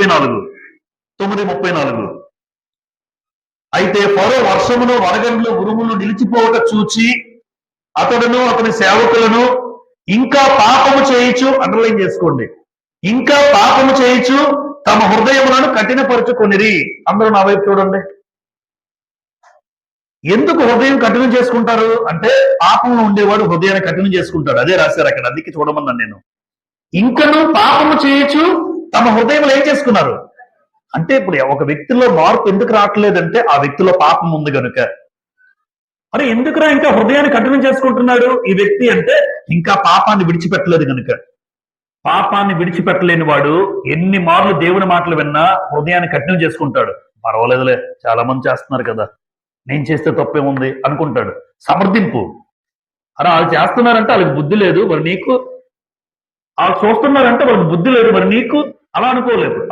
ముప్పై నాలుగు. తొమ్మిది ముప్పై నాలుగు. అయితే పరో వర్షమును వడగండ్లు ఉరుములు నిలిచిపోవట చూచి అతడును అతని సేవకులను ఇంకా పాపము చేయించు అండర్లైన్ చేసుకోండి. ఇంకా పాపము చేయించు తమ హృదయములను కఠినపరుచుకొనిరి. అందరూ నా వైపు చూడండి. ఎందుకు హృదయం కఠినం చేసుకుంటారు? అంటే పాపంలో ఉండేవాడు హృదయాన్ని కఠినం చేసుకుంటాడు. అదే రాశారు అక్కడ. అందుకే చూడమన్నాను నేను. ఇంకను పాపము చేయొచ్చు తమ హృదయంలో ఏం చేసుకున్నారు? అంటే ఇప్పుడు ఒక వ్యక్తిలో మార్పు ఎందుకు రావట్లేదంటే ఆ వ్యక్తిలో పాపం ఉంది గనుక. మరి ఎందుకురా ఇంకా హృదయాన్ని కఠినం చేసుకుంటున్నాడు ఈ వ్యక్తి అంటే ఇంకా పాపాన్ని విడిచిపెట్టలేదు కనుక పాపాన్ని విడిచిపెట్టలేని వాడు ఎన్ని మార్లు దేవుని మాటలు విన్నా హృదయాన్ని కఠినం చేసుకుంటాడు. పర్వాలేదులే చాలా మంది చేస్తున్నారు కదా. నేను చేస్తే తప్పేముంది అనుకుంటాడు. సమర్థింపు. అరే వాళ్ళు చేస్తున్నారంటే వాళ్ళకి బుద్ధి లేదు మరి నీకు? వాళ్ళు చూస్తున్నారంటే వాళ్ళకి బుద్ధి లేదు మరి నీకు? అలా అనుకోలేదు